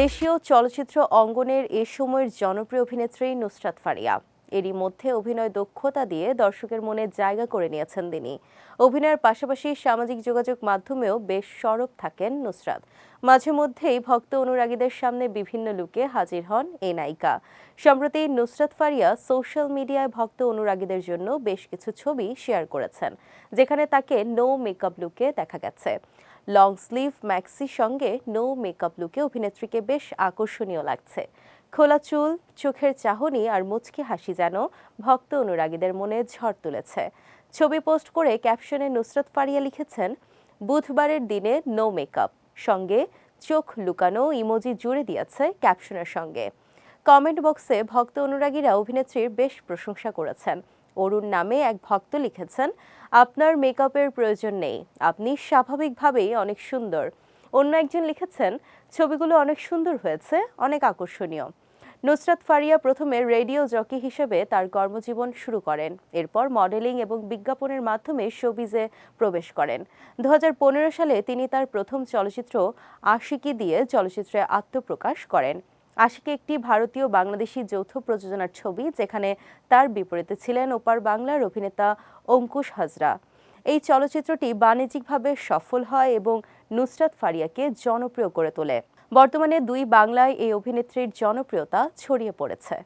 দেশীয় চলচ্চিত্র অঙ্গনের এ সময়ের জনপ্রিয় অভিনেত্রী নুসরাত ফারিয়া। এরই মধ্যে অভিনয় দক্ষতা দিয়ে দর্শকের মনে জায়গা করে নিয়েছেন তিনি। অভিনয়ের পাশাপাশি সামাজিক যোগাযোগ মাধ্যমেও বেশ সরব থাকেন নুসরাত। মাঝে মধ্যেই ভক্ত অনুরাগীদের সামনে বিভিন্ন লুকে হাজির হন এই নায়িকা। সম্প্রতি নুসরাত ফারিয়া সোশ্যাল মিডিয়ায় ভক্ত অনুরাগীদের জন্য বেশ কিছু ছবি শেয়ার করেছেন, যেখানে তাকে নো মেকআপ লুকে দেখা গেছে। লং স্লিভ ম্যাক্সির সঙ্গে নো মেকআপ লুকে অভিনেত্রীকে বেশ আকর্ষণীয় লাগছে। খোলা চুল, চোখের চাহনি আর মুচকি হাসি যেন ভক্ত অনুরাগীদের মনে ঝড় তুলেছে। ছবি পোস্ট করে ক্যাপশনে নুসরত ফারিয়া লিখেছেন, বুধবারের দিনে নো মেকআপ, সঙ্গে চোখ লুকানো ইমোজি জুড়ে দিয়েছে ক্যাপশনের সঙ্গে। কমেন্ট বক্সে ভক্ত অনুরাগীরা অভিনেত্রীর বেশ প্রশংসা করেছেন। অরুণ নামে এক ভক্ত লিখেছেন, আপনার মেকআপের প্রয়োজন নেই, আপনি স্বাভাবিকভাবেই অনেক সুন্দর। অন্য একজন লিখেছেন, ছবিগুলো অনেক সুন্দর হয়েছে, অনেক আকর্ষণীয়। নুসরাত ফারিয়া প্রথমে রেডিও জকি হিসেবে তার কর্মজীবন শুরু করেন, এরপর মডেলিং এবং বিজ্ঞাপনের মাধ্যমে শোবিজে প্রবেশ করেন। দু হাজার পনেরো সালে তিনি তার প্রথম চলচ্চিত্র আশিকি দিয়ে চলচ্চিত্রে আত্মপ্রকাশ করেন। আশিকি একটি ভারতীয় বাংলাদেশি যৌথ প্রযোজনার ছবি, যেখানে তার বিপরীতে ছিলেন ওপার বাংলার অভিনেতা অঙ্কুশ হাজরা। এই চলচ্চিত্রটি বাণিজ্যিকভাবে সফল হয় এবং নুসরাত ফারিয়াকে জনপ্রিয় করে তোলে। বর্তমানে দুই বাংলায় এই অভিনেত্রীর জনপ্রিয়তা ছড়িয়ে পড়েছে।